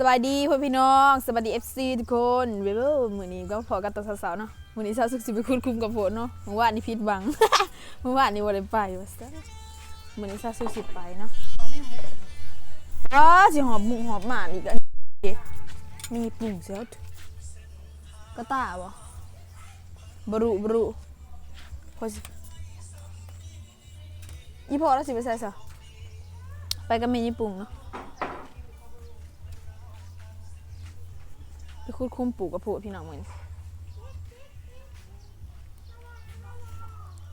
สบายดีพ่อพี่น้องสวัสดีเอฟซีทุกคนเว้ยมือนี้ก็พอกันตอนสาวๆเนาะมือนี้สาวสุขสิไปคุดคุมกับโพดเนาะเมื่อวานนี่ผิดหวัง เมื่อวานนี่บ่ได้ไปว่าซั่นมื้อนี้สาวสุขสิไปเนาะอ้าสิหอบหมูหอบหมาอีกอันมีปุ่งเสียวกระตาบ่บรุบรุพอสิอีพอแล้วสิไปใส่ซะไปกับแม่ญี่ปุ่งเนาะ ไปคุดคุ้มปลูกกระโพดพี่น้องเหมือน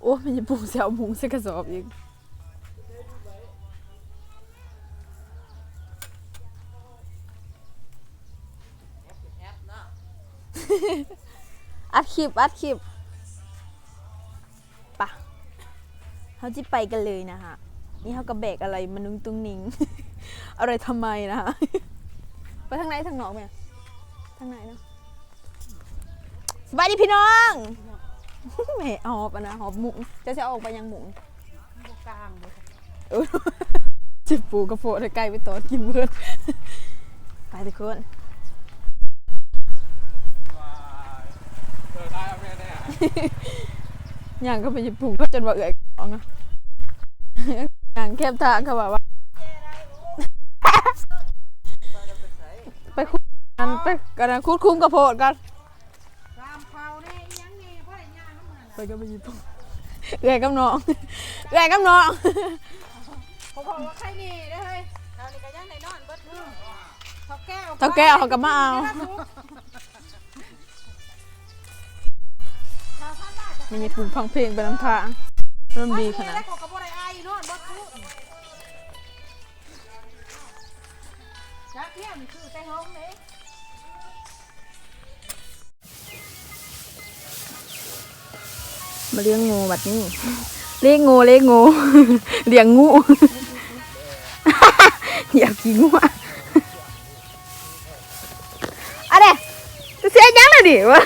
โอ้มันจะปลูกเสามุงใส่กระสอบอีกอัดคลิปอัดคลิปปะเขาจะไปกันเลยนะฮะ นี่เขากระแบกอะไรมานุงตุ้งนิง อะไรทำไมนะฮะ ไปทางไหนทางนอกไหม ทางไหนเนาะสบายดีพี่น้องแหมหอบอะนะหอบหมุงจะจะเอาออกไปยังหมุงกลางเลยเออจิบปูกระโปดไกลไปตอดกินเบิดไปทุกคนเออได้ครับแม่แน่ย่างก็ไปจิบปูก็จนว่าเอื่อยของอะย่างแคบทางเขาบอกว่า กันไปกันนะคุดคุ้มกระโพดกันตามเขาเนี่ยยังนี่พ่อได้ย่างน้ำมันไปก็ไปจิบปูเอื่อยกับน้องเอื่อยกับน้องผมบอกว่าใครนี่ได้เฮ้ยเรานี่ก็ย่างในนอนเบิดมือเขาแก้วเท่าแก้วเขาก็มาเอามันยังปุ่งฟังเพลงไปน้ำทางเริ่มดีขนาด แล้วเขาก็บ่ได้อายนอนเบิดมือ มาเลี้ยงงูแบบนี้ เลี้ยงงูเลี้ยงงูเลี้ยงงูอยากกินงูอะอะไรเสียยังเลยดิวะ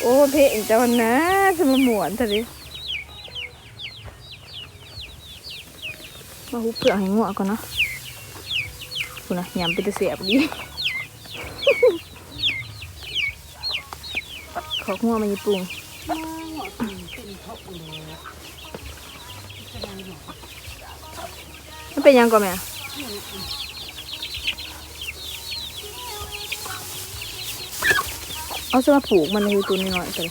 โอ้เพลงเจ้านะจะมาหมวนเถอะดิมาหุบเปลือกให้งัวก่อนเนาะคุณนะยำเป็นตะเสียบดีของัวมาญี่ปุ่น มันเป็นยังก่อนแม่เอาสมาปลูกมันในตัวนี้หน่อยๆเลย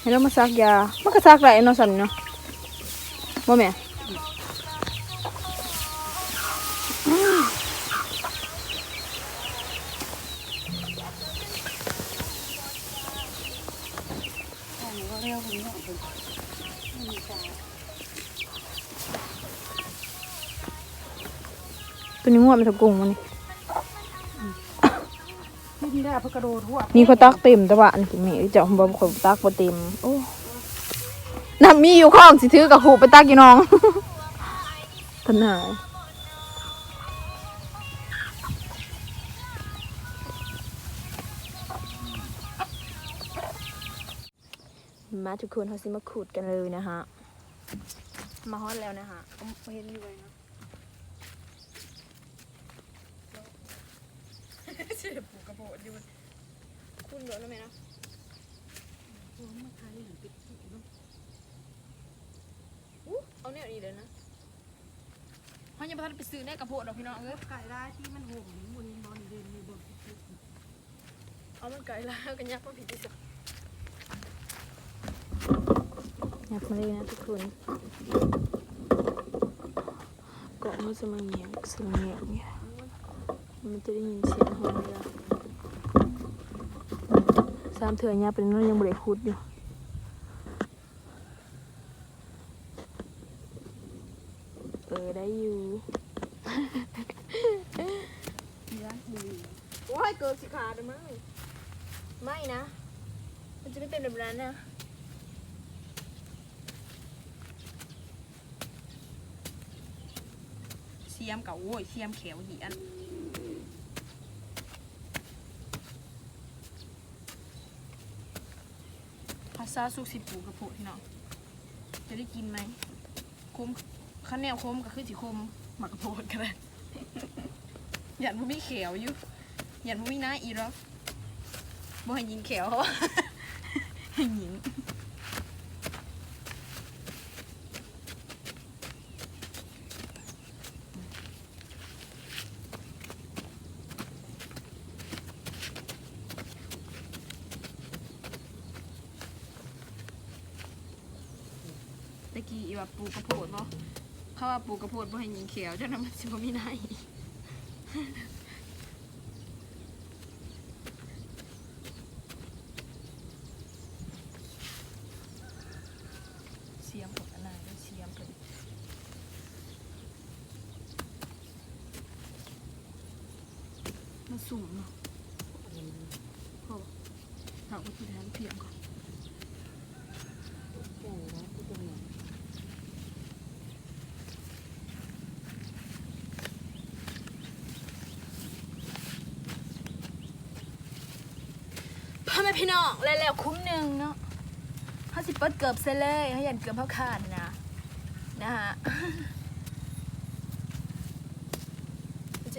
ให้เรามาซักยามันก็ซักได้เนาะสันเนาะบ่แม่ ตัวนี้ง่วงเป็นตะกุงมันนี่ได้เพกระโดดหัวนี่เขาตักเต็มต่ว่าอันที่มีเจ้าบ่เขาตักบ่เต็มโอ้น้ำมีอยู่ข้องสิถือกับหูไปตักอยู่น้องตนายมาทุกคนเขาสิมาขูดกันเลยนะฮะ มาฮอตแล้วนะฮะเห็นอยู่เลยนะ เจ็บปูกระโปดอยู่คุณเหลือแล้วไหมนะอู้เอาเนี่ยอีกเลยนะเขายังไม่ ทันไปซื้อได้กระโปดหรอกพี่น้องเอ้ยไก่ได้ที่มันห่มบุญบอลเดินมีบนเอามันไกลแล้วกันยักษ์มันผิดที่สุดยักมาเลยนะทุกคนเกาะมันจะมาเงียบเสียงเงียบเงียบมันจะได้ยินเสียงหอนเลยสามเถื่อนยับเป็นน้อยยังบริคุดอยู่ เออได้อยู่ โอ้ยเกิดสิขาดเลยมั้งไม่นะ มันจะไม่เป็น แบบนั้นนะเสียมกับโว้ยเสียมเขียวเหียนซาสุกสิปูกกระโพดพี่น้องจะได้กินไหมคมข้าวแนวคมก็คือสิคมหมักกระโพดกันเลยหยันบ่มีเขียวอยู่หยันบ่มีหน้าอีรอกบ่ให้ยิงเขียวเขา ยิงตะกี้อีว่าปลูกกระโพดบ่เขาว่าปลูกกระโพดบ่ให้ยิงเขียวเจ้านั้นมันสิบ่มีหน้าอีก เสียมกับอันนั้นเสียมเพิ่น มันสูงเนาะพอเราก็ที่แทนเพียงก่อนพ่อแม่พี่น้องแล้วคุ้มหนึ่งเนาะเขาสิเปิดเกือบเซเลยเขายันเกือบเขาขาดนะนะฮะ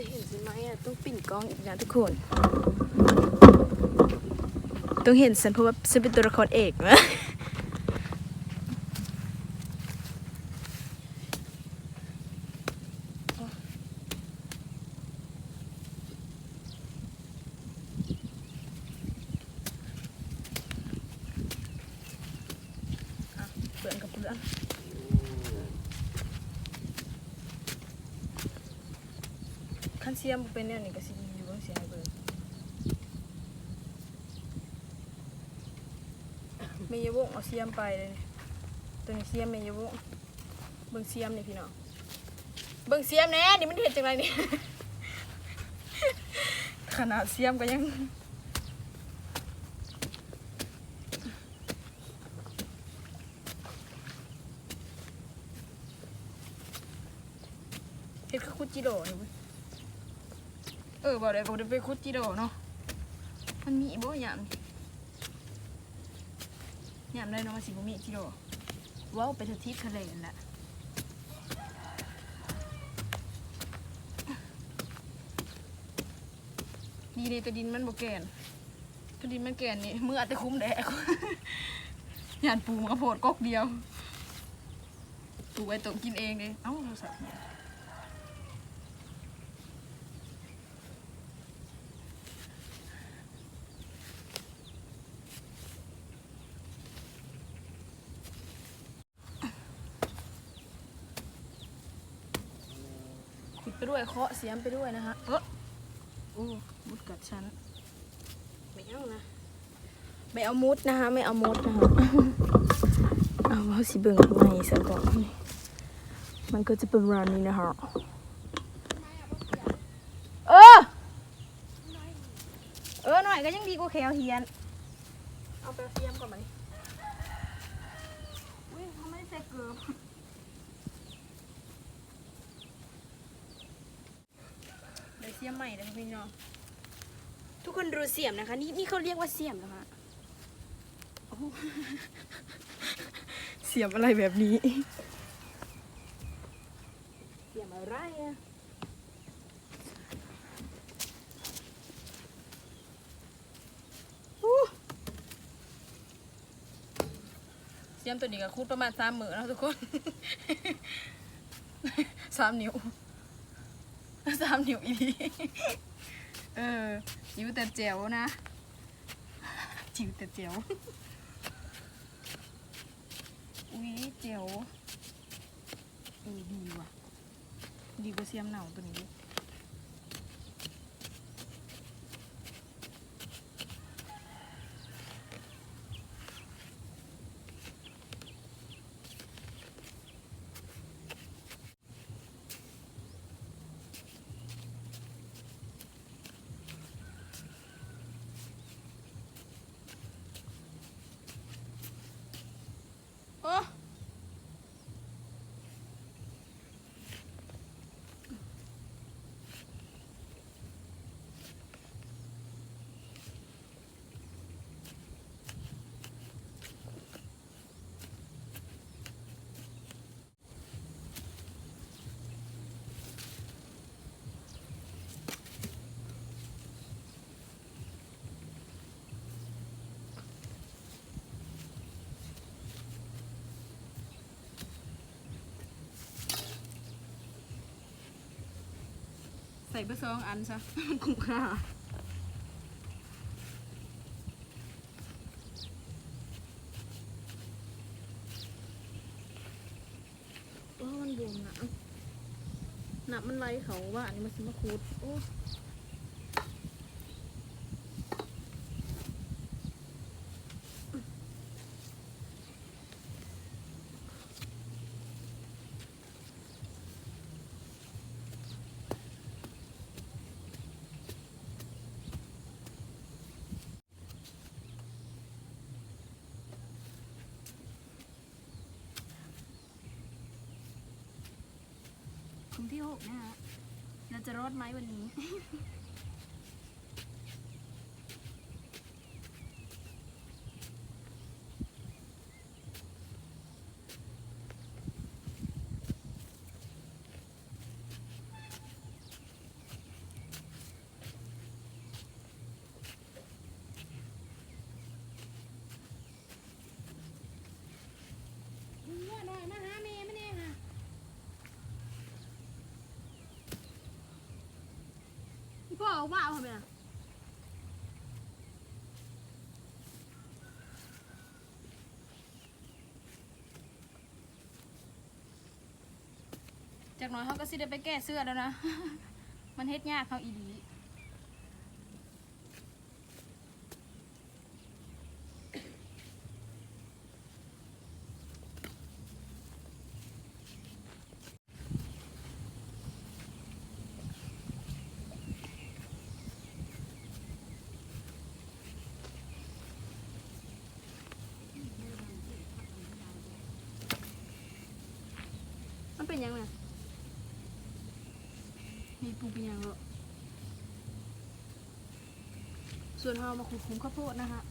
เห็นใช่ไหม อะต้องปิ่นกล้องอีกนะทุกคน ต้องเห็นฉันเพราะว่าฉันเป็นตัวละครเอกนะเปลือนกับเปลือน ขั้นเสียมเป็นเนี่ยนี่ก็สิดีอยู่บางเสียให้เบิ่งเมยาวงเอาเสียมไปเลยนี่ตัวนี้เสียมเมยาวงเบิ่งเสียมนี่พี่น้องเบิ่งเสียมแน่นี่มันเห็ดจังไรนี่ขนาดเสียมก็ยังเฮ็ดคือคุจิโดะนี่ย เออบอกได้ก็บ่ได้ไปคุดจิโดะเนาะมันมีบ่ยามยามได้เนาะมันสิบ่มีจิโดะว้าวไปเทาทิศทะเลนั่นแหละดีเลยตัวดินมันบ่แกนตัวดินมันแกนนี่มืออาจจะคุ้มแดกยานปูมันกระโพดกอกเดียว ปูไว้ต้มกินเองเลยเอ้าโทรศัพท์ เนี่ยขุดไปด้วยเคาะเสียมไปด้วยนะฮะเออโอ้มุดกัดฉันไม่เอานะไม่เอามุดนะคะไม่เอามุดนะคะเอาว่าสิเบิ่งข้างในซะก่อนนี่มันก็จะเป็นร้านนี้นะคะเออเออหน่อยก็ยังดีกว่าแควเฮียนเอาไปเสียมก่อนไหมอุ้ยเขาไม่ได้ใส่เกลือ เดี๋ยวเสียมใหม่เลยค่ะพี่น้องทุกคนดูเสียมนะคะ นี่นี่เขาเรียกว่าเสียมนะคะโอ้เสียมอะไรแบบนี้ เสียมอะไรอะอู้เสียมตัวนี้ก็คูดประมาณสามหมื่นแล้วทุกคนสามนิ้ว สามนิ้วอีดีเออจิ๋วแต่เจ๋วนะ จิ๋วแต่เจ๋วอุ้ยเจ๋วเออดีว่ะ ดีกว่าเสียมเหนาตัวนี้โอ้ ใส่ไปสองอันซะมันคุ้มค่าโอ้มันบวมนะหนักมันไหลเขาว่าอันนี้มันสิมาคูดโอ้ คุมที่หกนะฮะเราจะรอดไหมวันนี้ มึงว่าหน่อยมาหาแม่ไม่แน่ค่ะ พี่พ่อเอา ว่าเอาทำไมอะจากหน้อยเขาก็สิได้ไปแก้เสื้อแล้วนะ มันเฮ็ดยากเขาอีดี มันเป็นยังไง ปรุงเป็นอย่างเหรอส่วนเรามาขูดคุ้มข้าวโพดนะคะ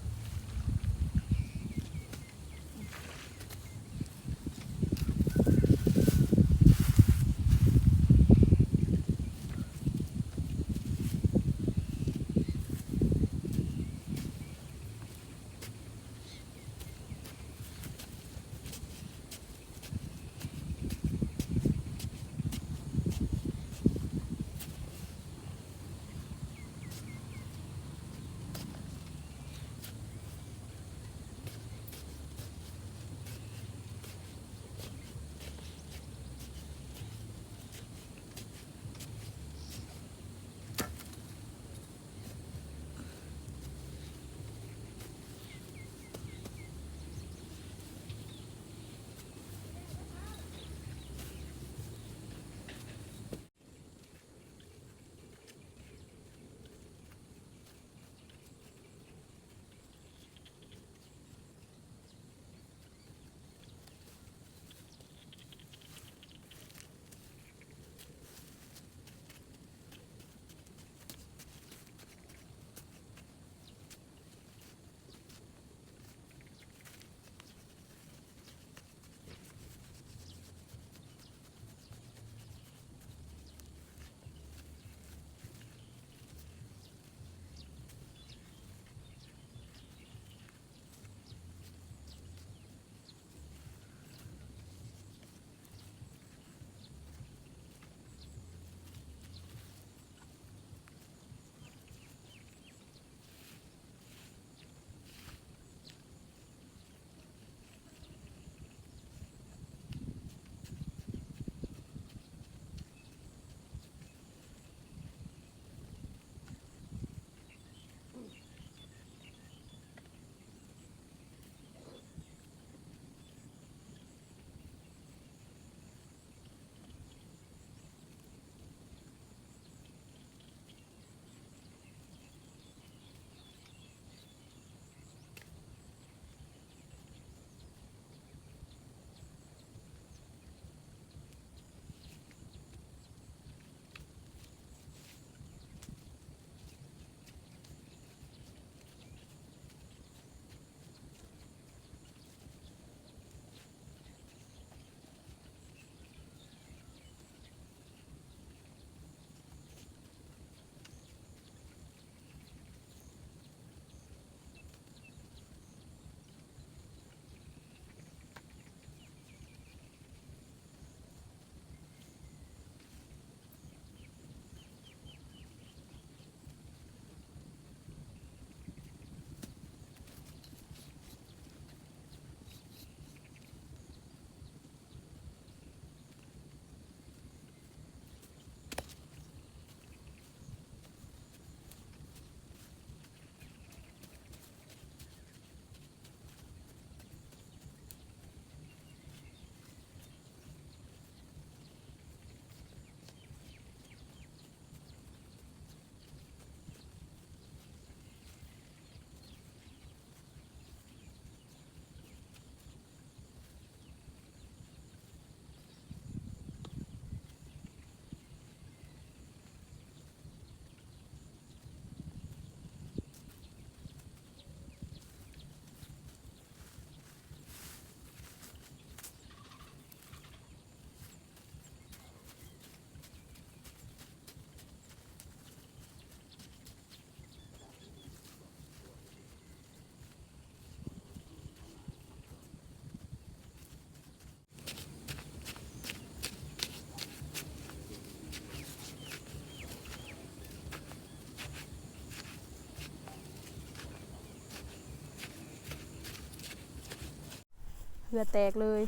เหือแตกเลย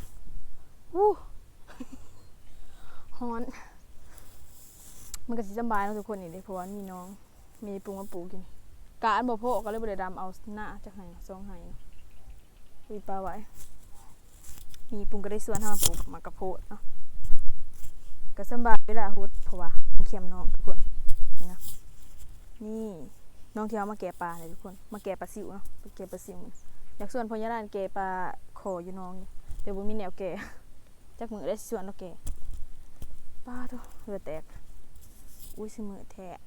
วู้ฮ้อน มันก็สิสำบายเนาะทุกคนนี่เด้เพราะว่ามีน้อง มีปุงมาปลูกกินกะอันบ่พอก็เลยบ่ได้ดำเอาหน้าจากให้ซองให้เนาะวีปลาไว้ มีปุงก็ได้ส่วนเฮาปลูกมากระโพดเนาะก็สำบายเวลาฮุดเพราะว่ามันเค็มน้องทุกคนนะนี่น้องที่เอามาแกะปลาเลยทุกคน มาแกะปลาซิวเนาะไปแกะปลาซิวมัน อยากส่วนพญานาคเกปลาขออยู่น้องอยู่แต่บ่มีแนวเกจักมือได้ส่วนเนาะแกป้าโตเหือแตกอุ้ยสิมือแทะ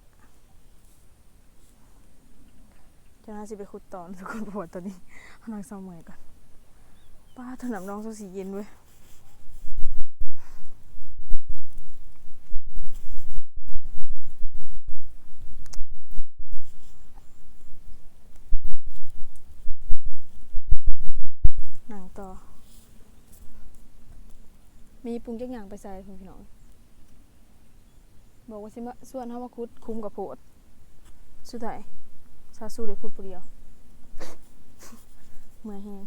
จะน่าสิไปขุดตอนทุกคนปวดตอนนี้เอานางเศร้าเมื่อยก่อนป้าถนำน้องสูสีเย็นเว้ย ต่อ มีปรุงจักอย่างไปใส่คุณพี่น้อง บอกว่าสิมาส่วนเฮามาคุดคุมกับโพด สุดท้ายซาสู้ได้คุดผู้เดียวเมื่อยแฮง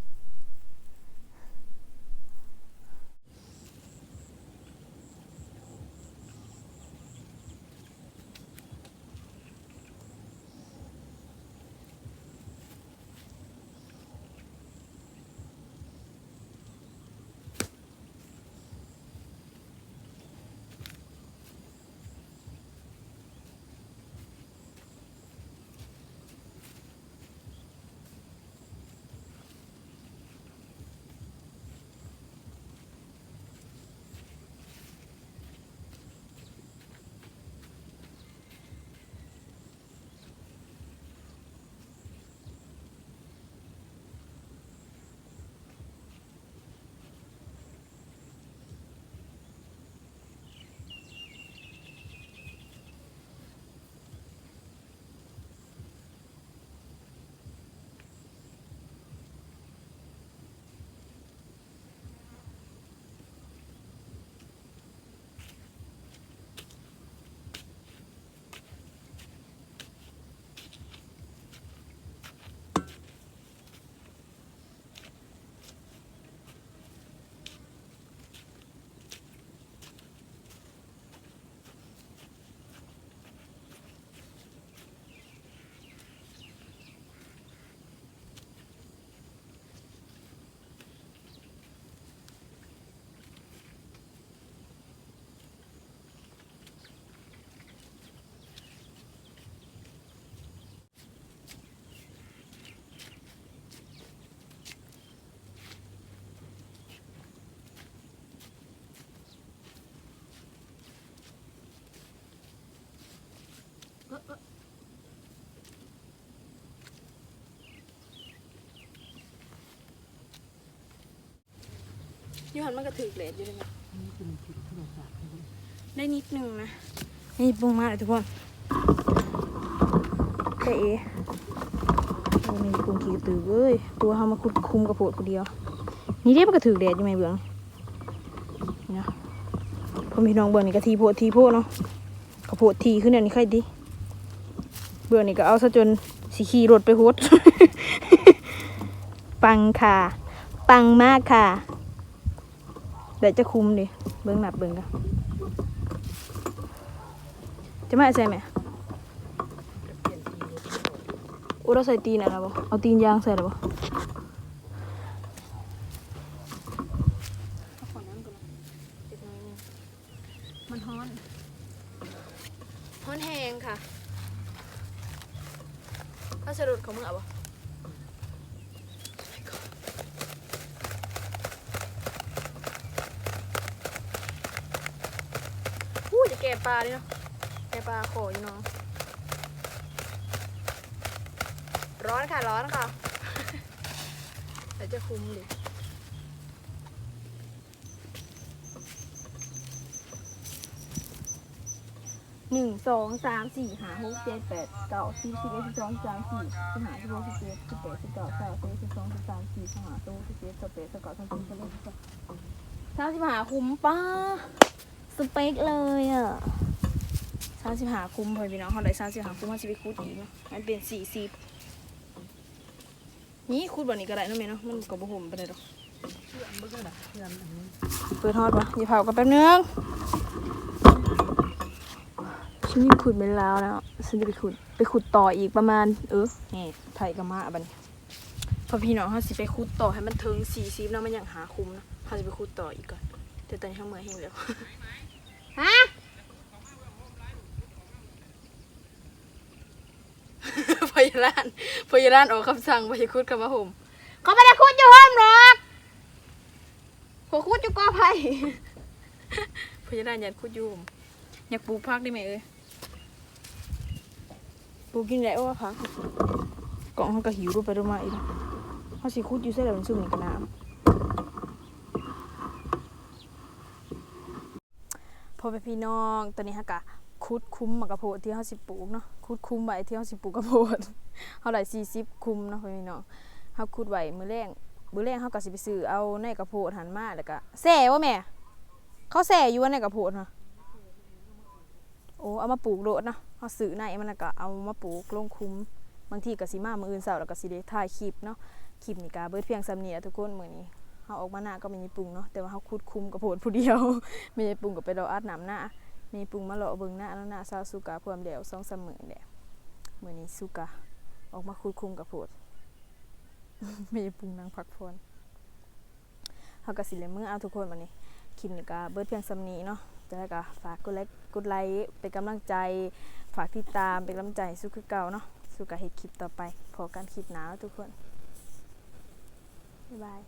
ยูหันมันก็ถือเลดอยู่เลยนะได้นิดนึงนะ นี่ปรุงมาเลยทุกคนแต่เอโอ้นี่ปรุงขี้กระตือเว้ย ตัวเฮามาคุดคุมกระโพดกูเดียว นี่เด้มันก็ถือเลดอยู่ไหมเบื้องนี่นะพอมีน้องเบื้องนี่ก็ทีโพดทีโพดเนาะกระโพดทีขึ้นเนี่ยนี่ใครดี เบื่อนี่ก็เอาซะจนสีขี่รถไปโฮดปังค่ะ ปังมากค่ะเดี๋ยวจะคุมดิเบิ้งหนับเบิ้งกันจะไม่ใส่ไหมอุยเราใส่ตีนอะไรบ่เอาตีนยางใส่หรอบ่มันฮ้อน ฮ้อนแหงค่ะ ถ้าสะดุดของมึงเอาบ่อู้จะแก่ปลาดิเนาะแก่ปลาโขอยู่เนาะร้อนค่ะ ร้อนค่ะ เดี๋ยวจะคุมดิ หนึ่งสองสามสี่ห้าหกเจ็ดแปดเก้าสิบสิบเอ็ดสิบสองสิบสามสี่สิบห้าสิบหกสิบเจ็ดสิบแปดสิบเก้าสามสิบสิบสองสิบสามสี่สิบห้าสิบหกสิบเจ็ดสิบแปดสิบเก้าสามสิบสิบเอ็ดสิบสองสามสิบห้าคุ้มป้าสเปคเลยอะสามสิบห้าคุ้มเพอพี่น้องเขาได้สามสิบห้าคุ้มเขาจะไปคูดอีกเนาะมันเป็นสี่สิบนี่คูดแบบนี้ก็ได้นะแม่เนาะมันก็บ่ห่มไปเลยหรอกเปิดฮอดปะอย่เผากันแป๊บนึง ฉันยังขุดไม่แล้วแล้วฉันจะไปขุดไปขุดต่ออีกประมาณ เออนี่ไถกระมาบัดนพอพี่น้องเขาสิไปขุดต่อให้มันถึงสี่สิบแล้วมันยังหาคุ้มนะเขาจะไปขุดต่ออีกก่อนแต่ตอนนี้เขาเมื่อยแห้งแล้วฮะพยาลานพยาลานออกคำสั่งพยาคุดกับมาห่มเขาไม่ได้คุดอยู่ห้องหรอกเขาคุดอยู่กอไผ่พยาลานอยากคุดอยูห่มอยากปลูกพักได้ไหมเอ้ยปลู กกินได้ว่าพักกล่องเขาก็หิวรูปไปรูปมาอีกเขาสิคุดอยู่เส้นเหลืองซุ่มนี่กันน้ำพอไปพี่น้องตอนนี้ฮะกะคุดคุ้มหมากกระโพดที่เขาสิปลูกเนาะคุดคุ้มไว้ที่เขาสิปลูกกระโพดเขาได้สี่สิบคุ้มเนาะพี่น้องเขาคุดไว้มือแรงมือแรงเขาก็สิไปซื้อเอาในกระโพดหันมาแล้วก็แส่ว่าแม่ เขาแส่อยู่ว่าในกระโพดนาะโอ้เอามาปลูกโดดเนาะ เขาซื้อในมันแล้วก็เอามาปลูกลงคุ้มบางทีก็สิมามืออื่นเสาร์แล้วก็สิได้ถ่ายคลิปเนาะคลิปนี่ก็เบิดเพียงสำเนียทุกคนมื้อนี้เขาออกมาหน้าก็มีปรุงเนาะแต่ว่าเขาคุดคุ้มกระโพดผู้เดียวไม่ได้ปรุงก็ไปรออัดน้ำหน้ามีปรุงมาเลาะเบิ่งหน้าแล้วหน้าซาสุกาพร้อมแล้วสองสามมื้อแหละมื้อนี้สุกาออกมาคุดคุ้มกระโพดไม่ได้ปรุงนางพักพรเขาก็สิเลยมือเอาทุกคนวันนี้คลิปนี้ก็เบิดเพียงสำนีเนาะจะได้ก็ฝากกดไลค์กดไลค์เป็นกำลังใจ ฝากติดตามเป็นกำลังใจสู้คือเก่าเนาะสู้กับเฮ็ดคลิปต่อไปพอกันคลิปหนาวทุกคน บ๊ายบาย